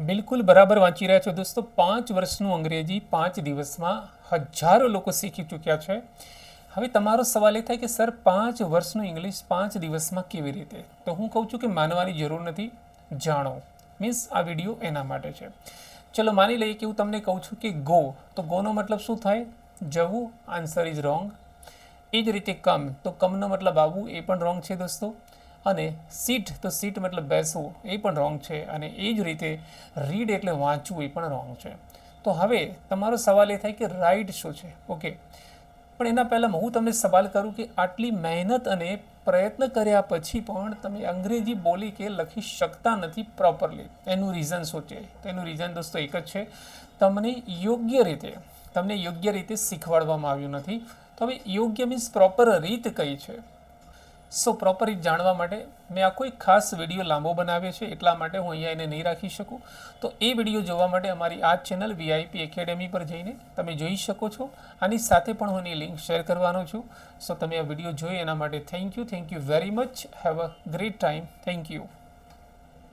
બિલકુલ બરાબર વાંચી રહ્યા છો દોસ્તો. પાંચ વર્ષનું અંગ્રેજી પાંચ દિવસમાં હજારો લોકો શીખી ચૂક્યા છે. હવે તમારો સવાલ એ થાય કે, સર, પાંચ વર્ષનું ઇંગ્લિશ પાંચ દિવસમાં કેવી રીતે? તો હું કહું છું કે, માનવાની જરૂર નથી. જાણો. મીન્સ, આ વીડિયો એના માટે છે. ચલો, માની લઈએ કે હું તમને કહું છું કે, ગો. તો ગોનો મતલબ શું થાય? જવું. Answer is wrong. એ જ રીતે કમ. તો કમનો મતલબ આવવું એ પણ રોંગ છે દોસ્તો. અને સીટ તો સીટ મતલબ બેસવું, એ પણ રોંગ છે. અને એ જ રીતે રીડ એટલે વાંચવું એ પણ રોંગ છે. તો હવે તમારો સવાલ એ થાય કે રાઈટ શું છે? ઓકે પણ એના પહેલાં હું તમને સવાલ કરું કે આટલી મહેનત અને પ્રયત્ન કર્યા પછી પણ તમે અંગ્રેજી બોલી કે લખી શકતા નથી પ્રોપરલી એનું રીઝન શું છે? તો એનું રીઝન દોસ્તો એક જ છે. તમને યોગ્ય રીતે, તમને યોગ્ય રીતે શીખવાડવામાં આવ્યું નથી. તો હવે યોગ્ય મીન્સ પ્રોપર રીત કઈ છે? સો પ્રોપર જાણવા માટે મેં આ કોઈ ખાસ વીડિયો લાંબો બનાવ્યો છે, એટલા માટે હું અહીંયા એને નહીં રાખી શકું. તો એ વીડિયો જોવા માટે અમારી આ ચેનલ વીઆઈપી એકેડેમી પર જઈને તમે જોઈ શકો છો. આની સાથે પણ હું એની લિંક શેર કરવાનો છું. સો તમે આ વીડિયો જોઈ એના માટે thank you thank you very much have a great time thank you